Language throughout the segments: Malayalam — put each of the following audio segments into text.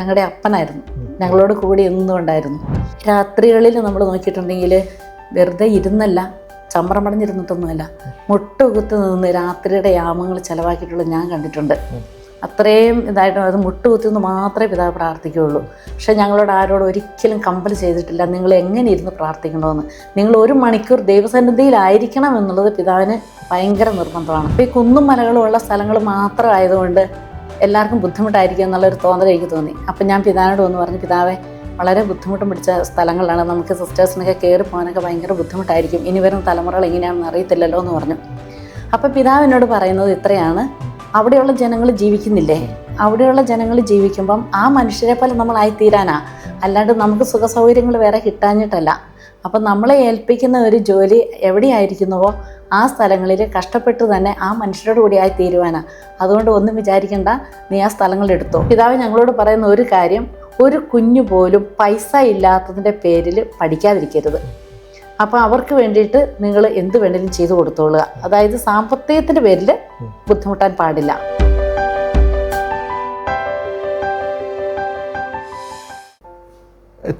ഞങ്ങളുടെ അപ്പനായിരുന്നു. ഞങ്ങളോട് കൂടി എന്നും ഉണ്ടായിരുന്നു രാത്രികളിൽ നമ്മൾ നോക്കിയിട്ടുണ്ടെങ്കിൽ വെറുതെ ഇരുന്നല്ല ചമ്രം പടഞ്ഞിരുന്നിട്ടൊന്നുമല്ല മുട്ടുകുത്ത് നിന്ന് രാത്രിയുടെ യാമങ്ങൾ ചിലവാക്കിയിട്ടുള്ള ഞാൻ കണ്ടിട്ടുണ്ട്. അത്രയും ഇതായിട്ട് അത് മുട്ടുകുത്തി നിന്ന് മാത്രമേ പിതാവ് പ്രാർത്ഥിക്കുകയുള്ളൂ. പക്ഷേ ഞങ്ങളോട് ആരോട് ഒരിക്കലും കമ്പൽ ചെയ്തിട്ടില്ല നിങ്ങൾ എങ്ങനെ ഇരുന്ന് പ്രാർത്ഥിക്കണമെന്ന്? നിങ്ങൾ ഒരു മണിക്കൂർ ദൈവസന്നിധിയിലായിരിക്കണം എന്നുള്ളത് പിതാവിന് ഭയങ്കര നിർബന്ധമാണ്. അപ്പോൾ ഈ കുന്നും മലകളും ഉള്ള സ്ഥലങ്ങൾ മാത്രം ആയതുകൊണ്ട് എല്ലാവർക്കും ബുദ്ധിമുട്ടായിരിക്കും എന്നുള്ളൊരു തോന്നൽ എനിക്ക് തോന്നി. അപ്പം ഞാൻ പിതാവിനോട് വന്ന് പറഞ്ഞു പിതാവേ വളരെ ബുദ്ധിമുട്ടും പിടിച്ച സ്ഥലങ്ങളാണ് നമുക്ക് സിസ്റ്റേഴ്സിനൊക്കെ കയറി പോകാനൊക്കെ ഭയങ്കര ബുദ്ധിമുട്ടായിരിക്കും. ഇനി വരുന്ന തലമുറകൾ എങ്ങനെയാണെന്ന് അറിയത്തില്ലല്ലോ എന്ന് പറഞ്ഞു. അപ്പം പിതാവ് എന്നോട് പറയുന്നത് ഇത്രയാണ്. അവിടെയുള്ള ജനങ്ങൾ ജീവിക്കുന്നില്ലേ? അവിടെയുള്ള ജനങ്ങൾ ജീവിക്കുമ്പം ആ മനുഷ്യരെ പോലെ നമ്മളായി തീരാനാ അല്ലാണ്ട് നമുക്ക് സുഖ സൗകര്യങ്ങൾ വേറെ കിട്ടാഞ്ഞിട്ടല്ല. അപ്പം നമ്മളെ ഏൽപ്പിക്കുന്ന ഒരു ജോലി എവിടെയായിരിക്കുന്നുവോ ആ സ്ഥലങ്ങളിൽ കഷ്ടപ്പെട്ട് തന്നെ ആ മനുഷ്യരോട് കൂടി ആയി തീരുവാനാ. അതുകൊണ്ട് ഒന്നും വിചാരിക്കേണ്ട നീ ആ സ്ഥലങ്ങൾ എടുത്തോ. പിതാവ് ഞങ്ങളോട് പറയുന്ന ഒരു കാര്യം ഒരു കുഞ്ഞു പോലും പൈസ ഇല്ലാത്തതിന്റെ പേരിൽ പഠിക്കാതിരിക്കരുത്. അപ്പോൾ അവർക്ക് വേണ്ടിയിട്ട് നിങ്ങൾ എന്ത് വേണമെങ്കിലും ചെയ്തു കൊടുത്തോളുക. അതായത് സാമ്പത്തികത്തിന്റെ പേരിൽ ബുദ്ധിമുട്ടാൻ പാടില്ല.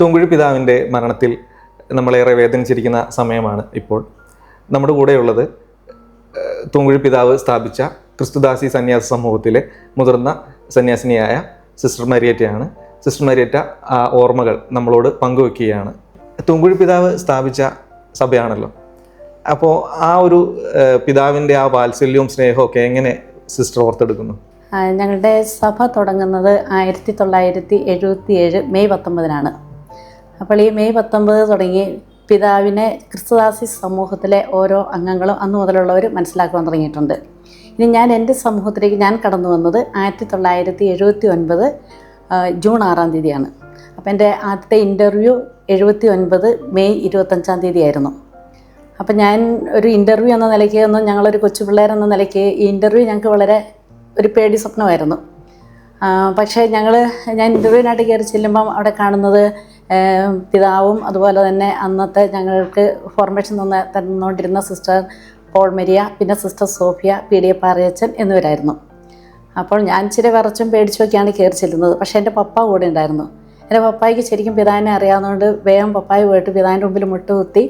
തൂങ്കുഴി പിതാവിന്റെ മരണത്തിൽ നമ്മളേറെ വേദനിച്ചിരിക്കുന്ന സമയമാണ് ഇപ്പോൾ. നമ്മുടെ കൂടെയുള്ളത് തൂങ്കുഴി പിതാവ് സ്ഥാപിച്ച ക്രിസ്തുദാസി സന്യാസ സമൂഹത്തിലെ മുതിർന്ന സന്യാസിനിയായ സിസ്റ്റർ മരിയറ്റയാണ്. സിസ്റ്റർ മരിയറ്റ ആ ഓർമ്മകൾ നമ്മളോട് പങ്കുവെക്കുകയാണ്. തൂങ്കുഴി പിതാവ് സ്ഥാപിച്ച സഭയാണല്ലോ. അപ്പോൾ ആ ഒരു പിതാവിന്റെ ആ വാത്സല്യവും സ്നേഹവും ഒക്കെ എങ്ങനെ സിസ്റ്റർ ഓർത്തെടുക്കുന്നു? ഞങ്ങളുടെ സഭ തുടങ്ങുന്നത് ആയിരത്തി തൊള്ളായിരത്തി എഴുപത്തി ഏഴ് മെയ് പത്തൊമ്പതിനാണ്. അപ്പോൾ ഈ മെയ് പത്തൊമ്പത് തുടങ്ങി പിതാവിനെ ക്രിസ്തുദാസി സമൂഹത്തിലെ ഓരോ അംഗങ്ങളും അന്ന് മുതലുള്ളവർ മനസ്സിലാക്കാൻ തുടങ്ങിയിട്ടുണ്ട്. ഇനി ഞാൻ എന്റെ സമൂഹത്തിലേക്ക് ഞാൻ കടന്നു വന്നത് ആയിരത്തി തൊള്ളായിരത്തി എഴുപത്തി ഒൻപത് ജൂൺ ആറാം തീയതിയാണ്. അപ്പോൾ എന്റെ ആദ്യത്തെ ഇന്റർവ്യൂ എഴുപത്തി ഒൻപത് മെയ് ഇരുപത്തഞ്ചാം തീയതി ആയിരുന്നു അപ്പം ഞാൻ ഒരു ഇന്റർവ്യൂ എന്ന നിലയ്ക്ക് ഒന്നും ഞങ്ങളൊരു കൊച്ചു പിള്ളേരെന്ന നിലയ്ക്ക് ഈ ഇന്റർവ്യൂ ഞങ്ങൾക്ക് വളരെ ഒരു പേടി സ്വപ്നമായിരുന്നു. പക്ഷേ ഞങ്ങൾ ഞാൻ ഇന്റർവ്യൂവിനായിട്ട് കയറി ചെല്ലുമ്പം അവിടെ കാണുന്നത് പിതാവും അതുപോലെ തന്നെ അന്നത്തെ ഞങ്ങൾക്ക് ഫോർമേഷൻ തന്ന തന്നുകൊണ്ടിരുന്ന സിസ്റ്റർ പോൾ മരിയ പിന്നെ sister Sophia P D A എന്നിവരായിരുന്നു. അപ്പോൾ ഞാൻ ഇച്ചിരി വിറച്ചും പേടിച്ചുമൊക്കെയാണ് കയറി ചെല്ലുന്നത്. പക്ഷേ എന്റെ പപ്പ കൂടെ ഉണ്ടായിരുന്നു. എന്റെ പപ്പായിക്ക് ശരിക്കും പിതാവിനെ അറിയാവുന്നതുകൊണ്ട് വേഗം പപ്പായ പോയിട്ട് പിതാവിന്റെ മുമ്പിൽ മുട്ടുകുത്തി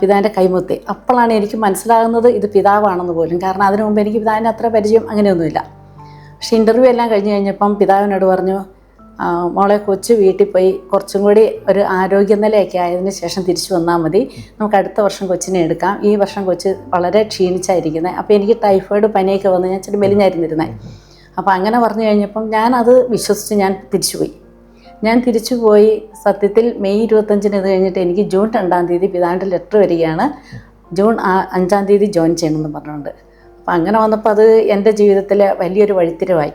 പിതാവിന്റെ കൈമുത്തി. അപ്പോഴാണ് എനിക്ക് മനസ്സിലാകുന്നത് ഇത് പിതാവാണെന്ന് പോലും. കാരണം അതിനു മുമ്പ് എനിക്ക് പിതാവിനെ അത്ര പരിചയം അങ്ങനെയൊന്നുമില്ല. പക്ഷേ ഇന്റർവ്യൂ എല്ലാം കഴിഞ്ഞ് കഴിഞ്ഞപ്പം പിതാവിനോട് പറഞ്ഞു "ആ, മോളെ കൊച്ചു വീട്ടിൽ പോയി കുറച്ചും കൂടി ഒരു ആരോഗ്യനിലയൊക്കെ ആയതിനു ശേഷം തിരിച്ചു വന്നാൽ മതി. നമുക്ക് അടുത്ത വർഷം കൊച്ചിനെ എടുക്കാം. ഈ വർഷം കൊച്ച് വളരെ ക്ഷീണിച്ചായിരിക്കുന്നത് അപ്പോൾ എനിക്ക് ടൈഫോയിഡ് പനിയൊക്കെ വന്ന് ഞാൻ ഇച്ചിരി മെലിഞ്ഞായിരുന്നിരുന്നത് അപ്പോൾ അങ്ങനെ പറഞ്ഞു കഴിഞ്ഞപ്പം ഞാനത് വിശ്വസിച്ച് ഞാൻ തിരിച്ചുപോയി. ഞാൻ തിരിച്ചു പോയി സത്യത്തിൽ മെയ് ഇരുപത്തഞ്ചിന് ഇത് കഴിഞ്ഞിട്ട് എനിക്ക് ജൂൺ രണ്ടാം തീയതി പിതാവിന്റെ ലെറ്റർ വരികയാണ്. ജൂൺ അഞ്ചാം തീയതി ജോയിൻ ചെയ്യണമെന്ന് പറഞ്ഞുകൊണ്ട്. അപ്പം അങ്ങനെ വന്നപ്പോൾ അത് എന്റെ ജീവിതത്തിലെ വലിയൊരു വഴിത്തിരിവായി.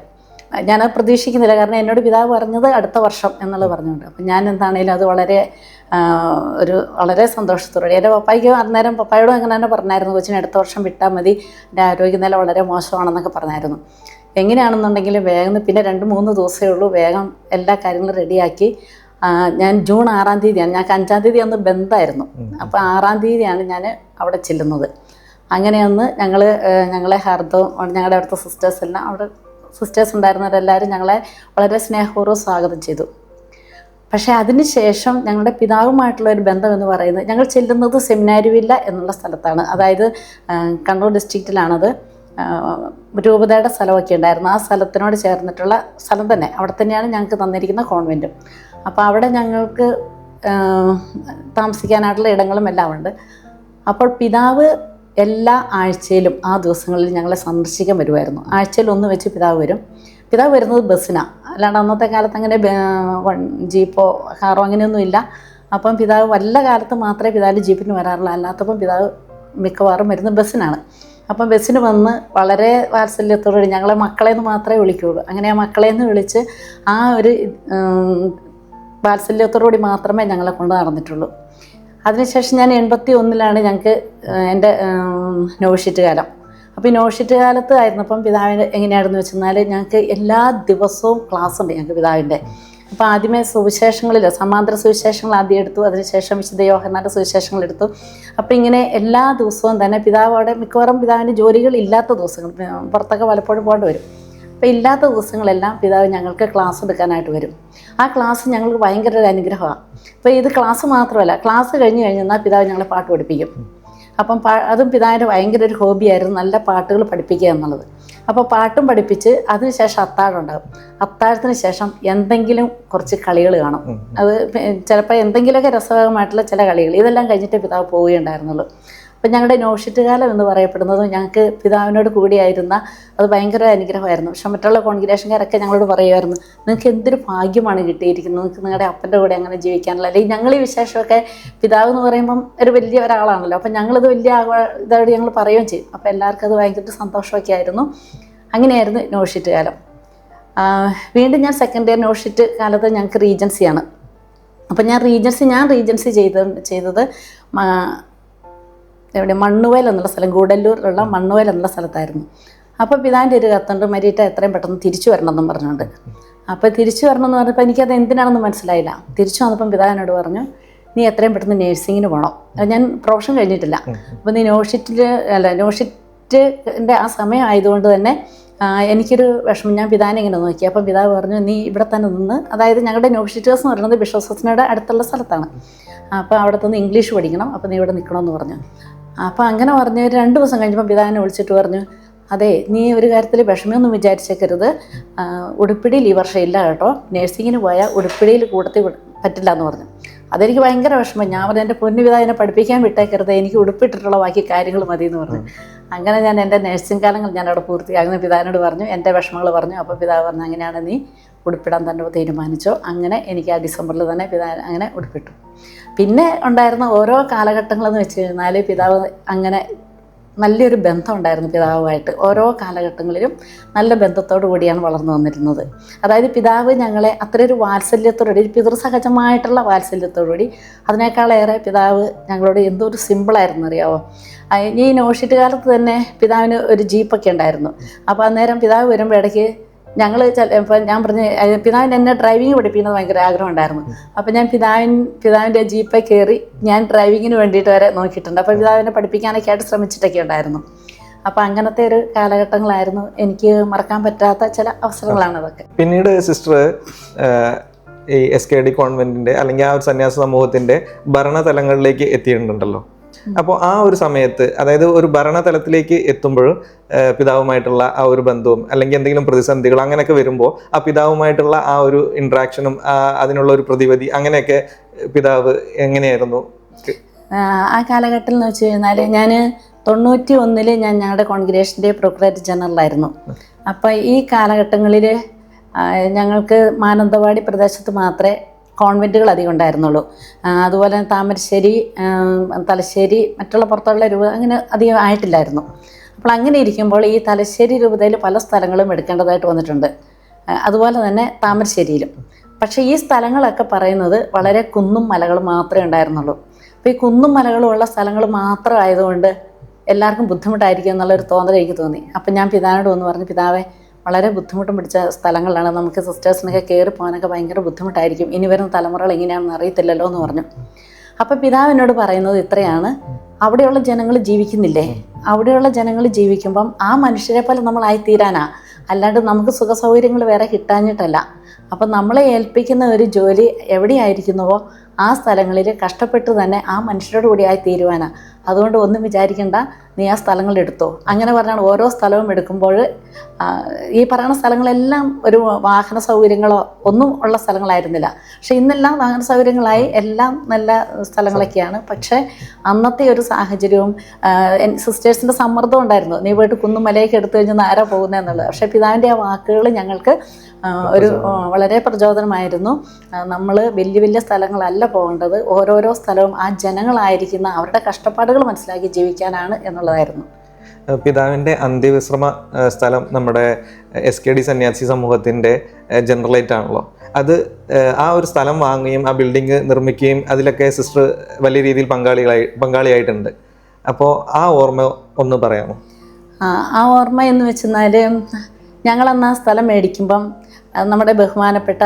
ഞാനത് പ്രതീക്ഷിക്കുന്നില്ല. കാരണം എന്നോട് പിതാവ് പറഞ്ഞത് അടുത്ത വർഷം എന്നുള്ളത് പറഞ്ഞുകൊണ്ട്. അപ്പം ഞാൻ എന്താണേലും അത് വളരെ ഒരു വളരെ സന്തോഷത്തോടെ എന്റെ പപ്പായ്ക്ക് അന്നേരം പപ്പായോടും അങ്ങനെ തന്നെ പറഞ്ഞായിരുന്നു. കൊച്ചിനെ അടുത്ത വർഷം വിട്ടാൽ മതി. എന്റെ ആരോഗ്യനില വളരെ മോശമാണെന്നൊക്കെ പറഞ്ഞായിരുന്നു. എങ്ങനെയാണെന്നുണ്ടെങ്കിൽ വേഗം പിന്നെ രണ്ട് മൂന്ന് ദിവസമേ ഉള്ളൂ. വേഗം എല്ലാ കാര്യങ്ങളും റെഡിയാക്കി. ഞാൻ ജൂൺ ആറാം തീയതിയാണ്. ഞങ്ങൾക്ക് അഞ്ചാം തീയതി അന്ന് ബന്ധമായിരുന്നു അപ്പോൾ ആറാം തീയതിയാണ് ഞാൻ അവിടെ ചെല്ലുന്നത്. അങ്ങനെ അന്ന് ഞങ്ങൾ ഞങ്ങളെ ഹർദവും ഞങ്ങളുടെ അടുത്ത സിസ്റ്റേഴ്സ് എല്ലാം അവിടെ സിസ്റ്റേഴ്സ് ഉണ്ടായിരുന്നവരെല്ലാവരും ഞങ്ങളെ വളരെ സ്നേഹപൂർവം സ്വാഗതം ചെയ്തു. പക്ഷേ അതിനുശേഷം ഞങ്ങളുടെ പിതാവുമായിട്ടുള്ള ഒരു ബന്ധം എന്ന് പറയുന്നത് ഞങ്ങൾ ചെല്ലുന്നത് സെമിനാരിവില്ല എന്നുള്ള സ്ഥലത്താണ്. അതായത് കണ്ണൂർ ഡിസ്ട്രിക്റ്റിലാണത് രൂപതയുടെ സ്ഥലമൊക്കെ ഉണ്ടായിരുന്നു. ആ സ്ഥലത്തിനോട് ചേർന്നിട്ടുള്ള സ്ഥലം തന്നെ. അവിടെ തന്നെയാണ് ഞങ്ങൾക്ക് തന്നിരിക്കുന്ന കോൺവെന്റും അപ്പോൾ അവിടെ ഞങ്ങൾക്ക് താമസിക്കാനായിട്ടുള്ള ഇടങ്ങളും എല്ലാം ഉണ്ട് അപ്പോൾ പിതാവ് എല്ലാ ആഴ്ചയിലും ആ ദിവസങ്ങളിൽ ഞങ്ങളെ സന്ദർശിക്കാൻ വരുമായിരുന്നു ആഴ്ചയിൽ ഒന്ന് വെച്ച് പിതാവ് വരും. പിതാവ് വരുന്നത് ബസ്സിനാണ് അല്ലാണ്ട് അന്നത്തെ കാലത്ത് അങ്ങനെ ജീപ്പോ കാറോ അങ്ങനെയൊന്നും ഇല്ല. അപ്പം പിതാവ് വല്ല കാലത്ത് മാത്രമേ പിതാവ് ജീപ്പിന് വരാറുള്ളൂ. അല്ലാത്തപ്പം പിതാവ് മിക്കവാറും വരുന്നത് ബസ്സിനാണ്. അപ്പം ബസ്സിന് വന്ന് വളരെ വാത്സല്യത്തോടുകൂടി ഞങ്ങളെ മക്കളെ മാത്രമേ വിളിക്കുകയുള്ളൂ. അങ്ങനെ ആ മക്കളെ നിന്ന് വിളിച്ച് ആ ഒരു വാത്സല്യത്തോടുകൂടി മാത്രമേ ഞങ്ങളെ കൊണ്ട് നടന്നിട്ടുള്ളൂ. അതിനുശേഷം ഞാൻ എൺപത്തി ഒന്നിലാണ് ഞങ്ങൾക്ക് എന്റെ നോഷിറ്റ് കാലം അപ്പോൾ ഈ നോഷിറ്റ് കാലത്ത് ആയിരുന്നപ്പം പിതാവിന് എങ്ങനെയായിരുന്നു വെച്ചെന്നാൽ ഞങ്ങൾക്ക് എല്ലാ ദിവസവും ക്ലാസ് ഉണ്ട് ഞങ്ങൾക്ക് പിതാവിന്റെ. അപ്പോൾ ആദ്യമേ സുവിശേഷങ്ങളിൽ സമാന്തര സുവിശേഷങ്ങൾ ആദ്യം എടുത്തു അതിനുശേഷം വിശുദ്ധ യോഹന്നാന്റെ സുവിശേഷങ്ങൾ എടുത്തു. അപ്പോൾ ഇങ്ങനെ എല്ലാ ദിവസവും തന്നെ പിതാവ് അവിടെ മിക്കവാറും പിതാവിന്റെ ജോലികൾ ഇല്ലാത്ത ദിവസങ്ങൾ പുറത്തൊക്കെ പലപ്പോഴും പോകേണ്ടി വരും. അപ്പോൾ ഇല്ലാത്ത ദിവസങ്ങളെല്ലാം പിതാവ് ഞങ്ങൾക്ക് ക്ലാസ് എടുക്കാനായിട്ട് വരും. ആ ക്ലാസ് ഞങ്ങൾക്ക് ഭയങ്കര ഒരു അനുഗ്രഹമാണ് അപ്പോൾ ഇത് ക്ലാസ് മാത്രമല്ല ക്ലാസ് കഴിഞ്ഞ് കഴിഞ്ഞാൽ പിതാവ് ഞങ്ങളെ പാട്ട് പഠിപ്പിക്കും. അപ്പം പാ അതും പിതാവിന്റെ ഭയങ്കര ഒരു ഹോബിയായിരുന്നു നല്ല പാട്ടുകൾ പഠിപ്പിക്കുക എന്നുള്ളത്. അപ്പോൾ പാട്ടും പഠിപ്പിച്ച് അതിനുശേഷം അത്താഴം ഉണ്ടാകും. അത്താഴത്തിന് ശേഷം എന്തെങ്കിലും കുറച്ച് കളികൾ കാണും. അത് ചിലപ്പോൾ എന്തെങ്കിലുമൊക്കെ രസകരമായിട്ടുള്ള ചില കളികൾ ഇതെല്ലാം കഴിഞ്ഞിട്ട് പിതാവ് പോവുകയുണ്ടായിരുന്നുള്ളൂ. അപ്പം ഞങ്ങളുടെ നോഷിറ്റ് കാലം എന്ന് പറയപ്പെടുന്നത് ഞങ്ങൾക്ക് പിതാവിനോട് കൂടിയായിരുന്ന അത് ഭയങ്കര അനുഗ്രഹമായിരുന്നു. പക്ഷെ മറ്റുള്ള കോൺഗ്രേഷൻകാരൊക്കെ ഞങ്ങളോട് പറയുമായിരുന്നു നിങ്ങൾക്ക് എന്തൊരു ഭാഗ്യമാണ് കിട്ടിയിരിക്കുന്നത്? നിങ്ങൾക്ക് നിങ്ങളുടെ അപ്പന്റെ കൂടെ അങ്ങനെ ജീവിക്കാനുള്ള. അല്ലെങ്കിൽ ഞങ്ങൾ ഈ വിശേഷമൊക്കെ പിതാവ് എന്ന് പറയുമ്പം ഒരു വലിയ ഒരാളാണല്ലോ അപ്പം ഞങ്ങളിത് വലിയ ഇതായിട്ട് ഞങ്ങൾ പറയുകയും ചെയ്യും. അപ്പോൾ എല്ലാവർക്കും അത് ഭയങ്കര സന്തോഷമൊക്കെ ആയിരുന്നു. അങ്ങനെയായിരുന്നു നോഷിറ്റ് കാലം വീണ്ടും ഞാൻ സെക്കൻഡ് ഇയർ നോഷിറ്റ് കാലത്ത് ഞങ്ങൾക്ക് റീജൻസിയാണ്. അപ്പം ഞാൻ റീജൻസി ഞാൻ റീജൻസി ചെയ്ത ചെയ്തത് എവിടെ? മണ്ണുവേൽ എന്നുള്ള സ്ഥലം ഗൂഡല്ലൂരിലുള്ള മണ്ണുവേൽ എന്നുള്ള സ്ഥലത്തായിരുന്നു. അപ്പോൾ പിതാവിന്റെ ഒരു കത്തുണ്ട് മരിയിട്ട് എത്രയും പെട്ടെന്ന് തിരിച്ചു വരണമെന്നും പറഞ്ഞുകൊണ്ട്. അപ്പോൾ തിരിച്ചു വരണമെന്ന് പറഞ്ഞപ്പോൾ എനിക്കത് എന്തിനാണെന്ന് മനസ്സിലായില്ല. തിരിച്ചു വന്നപ്പം പിതാവിനോട് പറഞ്ഞു നീ എത്രയും പെട്ടെന്ന് നേഴ്സിങ്ങിന് പോകണം ഞാൻ പ്രൊഫഷൻ കഴിഞ്ഞിട്ടില്ല. അപ്പോൾ നീ നോഷിറ്റിൽ അല്ല നോഷിറ്റിന്റെ ആ സമയം ആയതുകൊണ്ട് തന്നെ എനിക്കൊരു വിഷമം. ഞാൻ പിതാവിനെ ഇങ്ങനെ നോക്കി. അപ്പം പിതാവ് പറഞ്ഞു നീ ഇവിടെ തന്നെ നിന്ന് അതായത് ഞങ്ങളുടെ നോഷിറ്റേഴ്സ് എന്ന് പറയുന്നത് ബിഷോസസിനോട് അടുത്തുള്ള സ്ഥലത്താണ്. അപ്പോൾ അവിടെ നിന്ന് ഇംഗ്ലീഷ് പഠിക്കണം. അപ്പോൾ നീ ഇവിടെ നിൽക്കണമെന്ന് പറഞ്ഞു. അപ്പോൾ അങ്ങനെ പറഞ്ഞ് രണ്ട് ദിവസം കഴിഞ്ഞപ്പോൾ പിതാവിനെ വിളിച്ചിട്ട് പറഞ്ഞു അതെ നീ ഒരു കാര്യത്തിൽ വിഷമമൊന്നും വിചാരിച്ചേക്കരുത്. ഉടുപ്പിടിയിൽ ഈ വർഷം ഇല്ല കേട്ടോ. നേഴ്സിങ്ങിന് പോയാൽ ഉടുപ്പിടിയിൽ കൂടത്തി പറ്റില്ല എന്ന് പറഞ്ഞു. അതെനിക്ക് ഭയങ്കര വിഷമം. ഞാൻ പറഞ്ഞു എന്റെ പൊന്നു പിതാവിനെ പഠിപ്പിക്കാൻ വിട്ടേക്കരുത്. എനിക്ക് ഉടുപ്പിട്ടിട്ടുള്ള ബാക്കി കാര്യങ്ങൾ മതി എന്ന് പറഞ്ഞു. അങ്ങനെ ഞാൻ എന്റെ നഴ്സിംഗ് കാലങ്ങൾ ഞാൻ അവിടെ പൂർത്തിയാകുന്ന. പിതാവിനോട് പറഞ്ഞു എന്റെ വിഷമങ്ങൾ പറഞ്ഞു. അപ്പോൾ പിതാവ് പറഞ്ഞു അങ്ങനെയാണ് നീ ഉടുപ്പിടാൻ തന്നെ തീരുമാനിച്ചോ. അങ്ങനെ എനിക്ക് ആ ഡിസംബറിൽ തന്നെ പിതാ അങ്ങനെ ഉടുപ്പിട്ടു. പിന്നെ ഉണ്ടായിരുന്ന ഓരോ കാലഘട്ടങ്ങളെന്ന് വെച്ച് കഴിഞ്ഞാൽ പിതാവ് അങ്ങനെ നല്ലൊരു ബന്ധം ഉണ്ടായിരുന്നു പിതാവുമായിട്ട്. ഓരോ കാലഘട്ടങ്ങളിലും നല്ല ബന്ധത്തോടു കൂടിയാണ് വളർന്നു വന്നിരുന്നത്. അതായത് പിതാവ് ഞങ്ങളെ അത്രയൊരു വാത്സല്യത്തോടുകൂടി ഒരു പിതൃസഹജമായിട്ടുള്ള വാത്സല്യത്തോടുകൂടി അതിനേക്കാളേറെ പിതാവ് ഞങ്ങളോട് എന്തോ ഒരു സിമ്പിളായിരുന്നു അറിയാവോ? ഈ നോഷിറ്റ് കാലത്ത് തന്നെ പിതാവിന് ഒരു ജീപ്പൊക്കെ ഉണ്ടായിരുന്നു. അപ്പോൾ അന്നേരം പിതാവ് വരുമ്പോൾ ഇടയ്ക്ക് ഞങ്ങൾ ഇപ്പം ഞാൻ പറഞ്ഞ പിതാവിന് എന്നെ ഡ്രൈവിംഗ് പഠിപ്പിക്കുന്നത് ഭയങ്കര ആഗ്രഹം ഉണ്ടായിരുന്നു അപ്പം ഞാൻ പിതാവിൻ പിതാവിന്റെ ജീപ്പിൽ കയറി ഞാൻ ഡ്രൈവിങ്ങിന് വേണ്ടിയിട്ട് വരെ നോക്കിയിട്ടുണ്ട്. അപ്പോൾ പിതാവിനെ പഠിപ്പിക്കാനൊക്കെ ആയിട്ട് ശ്രമിച്ചിട്ടൊക്കെ ഉണ്ടായിരുന്നു. അപ്പോൾ അങ്ങനത്തെ ഒരു കാലഘട്ടങ്ങളായിരുന്നു. എനിക്ക് മറക്കാൻ പറ്റാത്ത ചില അവസരങ്ങളാണ് അതൊക്കെ. പിന്നീട് സിസ്റ്റർ ഈ എസ് കെ ഡി കോൺവെന്റിന്റെ അല്ലെങ്കിൽ ആ ഒരു സന്യാസ സമൂഹത്തിന്റെ ഭരണതലങ്ങളിലേക്ക് എത്തിയിട്ടുണ്ടല്ലോ. അപ്പോൾ ആ ഒരു സമയത്ത് അതായത് ഒരു ഭരണതലത്തിലേക്ക് എത്തുമ്പോൾ പിതാവുമായിട്ടുള്ള ആ ഒരു ബന്ധവും അല്ലെങ്കിൽ എന്തെങ്കിലും പ്രതിസന്ധികൾ അങ്ങനെയൊക്കെ വരുമ്പോൾ ആ പിതാവുമായിട്ടുള്ള ആ ഒരു ഇൻട്രാക്ഷനും അതിനുള്ള ഒരു പ്രതിവിധി അങ്ങനെയൊക്കെ പിതാവ് എങ്ങനെയായിരുന്നു? ആ, കാലഘട്ടം കാലഘട്ടത്തിൽ എന്ന് വെച്ച് കഴിഞ്ഞാൽ ഞാൻ തൊണ്ണൂറ്റി ഒന്നിൽ ഞാൻ ഞങ്ങളുടെ കോൺഗ്രേഷന്റെ പ്രൊക്രേറ്റ് ജനറലായിരുന്നു അപ്പോൾ ഈ കാലഘട്ടങ്ങളിൽ ഞങ്ങൾക്ക് മാനന്തവാടി പ്രദേശത്ത് മാത്രമേ കോൺവെന്റുകൾ അധികം ഉണ്ടായിരുന്നുള്ളൂ. അതുപോലെ തന്നെ താമരശ്ശേരി തലശ്ശേരി മറ്റുള്ള പുറത്തുള്ള രൂപ അങ്ങനെ അധികം ആയിട്ടില്ലായിരുന്നു. അപ്പോൾ അങ്ങനെ ഇരിക്കുമ്പോൾ ഈ തലശ്ശേരി രൂപതയിൽ പല സ്ഥലങ്ങളും എടുക്കേണ്ടതായിട്ട് വന്നിട്ടുണ്ട്. അതുപോലെ തന്നെ താമരശ്ശേരിയിലും. പക്ഷേ ഈ സ്ഥലങ്ങളൊക്കെ പറയുന്നത് വളരെ കുന്നും മലകളും മാത്രമേ ഉണ്ടായിരുന്നുള്ളൂ. അപ്പോൾ ഈ കുന്നും മലകളും ഉള്ള സ്ഥലങ്ങൾ മാത്രം ആയതുകൊണ്ട് എല്ലാവർക്കും ബുദ്ധിമുട്ടായിരിക്കും എന്നുള്ളൊരു തോന്നൽ എനിക്ക് തോന്നി. അപ്പം ഞാൻ പിതാവിനോട് വന്ന് പറഞ്ഞു പിതാവെ വളരെ ബുദ്ധിമുട്ടും പിടിച്ച സ്ഥലങ്ങളാണ് നമുക്ക് സിസ്റ്റേഴ്സിനൊക്കെ കയറി പോകാനൊക്കെ ഭയങ്കര ബുദ്ധിമുട്ടായിരിക്കും. ഇനി വരുന്ന തലമുറകൾ എങ്ങനെയാണെന്ന് അറിയത്തില്ലല്ലോ എന്ന് പറഞ്ഞു. അപ്പം എന്നോട് പറയുന്നത് ഇത്രയാണ്. അവിടെയുള്ള ജനങ്ങൾ ജീവിക്കുന്നില്ലേ? അവിടെയുള്ള ജനങ്ങൾ ജീവിക്കുമ്പം ആ മനുഷ്യരെ പോലെ നമ്മളായി തീരാനാ. അല്ലാണ്ട് നമുക്ക് സുഖ സൗകര്യങ്ങൾ വേറെ കിട്ടാഞ്ഞിട്ടല്ല. അപ്പം നമ്മളെ ഏൽപ്പിക്കുന്ന ഒരു ജോലി എവിടെയായിരിക്കുന്നുവോ ആ സ്ഥലങ്ങളിൽ കഷ്ടപ്പെട്ട് തന്നെ ആ മനുഷ്യരോട് കൂടി ആയി തീരുവാനാ. അതുകൊണ്ട് ഒന്നും വിചാരിക്കണ്ട നീ ആ സ്ഥലങ്ങൾ എടുത്തോ. അങ്ങനെ പറഞ്ഞാണ് ഓരോ സ്ഥലവും എടുക്കുമ്പോൾ ഈ പറയുന്ന സ്ഥലങ്ങളെല്ലാം ഒരു വാഹന സൗകര്യങ്ങളോ ഒന്നും ഉള്ള സ്ഥലങ്ങളായിരുന്നില്ല. പക്ഷേ ഇന്നെല്ലാം വാഹന സൗകര്യങ്ങളായി എല്ലാം നല്ല സ്ഥലങ്ങളൊക്കെയാണ്. പക്ഷേ അന്നത്തെ ഒരു സാഹചര്യവും സിസ്റ്റേഴ്സിന്റെ സമ്മർദ്ദം ഉണ്ടായിരുന്നു. നീ പോയിട്ട് കുന്നും മലയൊക്കെ എടുത്തു കഴിഞ്ഞാൽ ആരാ പോകുന്നതെന്നുള്ളത് പക്ഷേ പിതാവിന്റെ ആ വാക്കുകൾ ഞങ്ങൾക്ക് ഒരു വളരെ പ്രചോദനമായിരുന്നു. നമ്മൾ വലിയ വലിയ സ്ഥലങ്ങളല്ല പോകേണ്ടത് ഓരോരോ സ്ഥലവും ആ ജനങ്ങളായിരിക്കുന്ന അവരുടെ കഷ്ടപ്പാടുകൾ മനസ്സിലാക്കി ജീവിക്കാനാണ് എന്നുള്ളതായിരുന്നു. പിതാവിന്റെ അന്ത്യവിശ്രമ സ്ഥലം നമ്മുടെ എസ് കെ ഡി സന്യാസി സമൂഹത്തിന്റെ ജനറലൈറ്റ് ആണല്ലോ. അത് ആ ഒരു സ്ഥലം വാങ്ങുകയും ആ ബിൽഡിംഗ് നിർമ്മിക്കുകയും അതിലൊക്കെ സിസ്റ്റർ വലിയ രീതിയിൽ പങ്കാളികളായി പങ്കാളിയായിട്ടുണ്ട്. അപ്പോൾ ആ ഓർമ്മ ഒന്ന് പറയാമോ? ആ, ആ ഓർമ്മ എന്ന് വെച്ചെന്നാൽ ഞങ്ങളന്ന് ആ സ്ഥലം മേടിക്കുമ്പം നമ്മുടെ ബഹുമാനപ്പെട്ട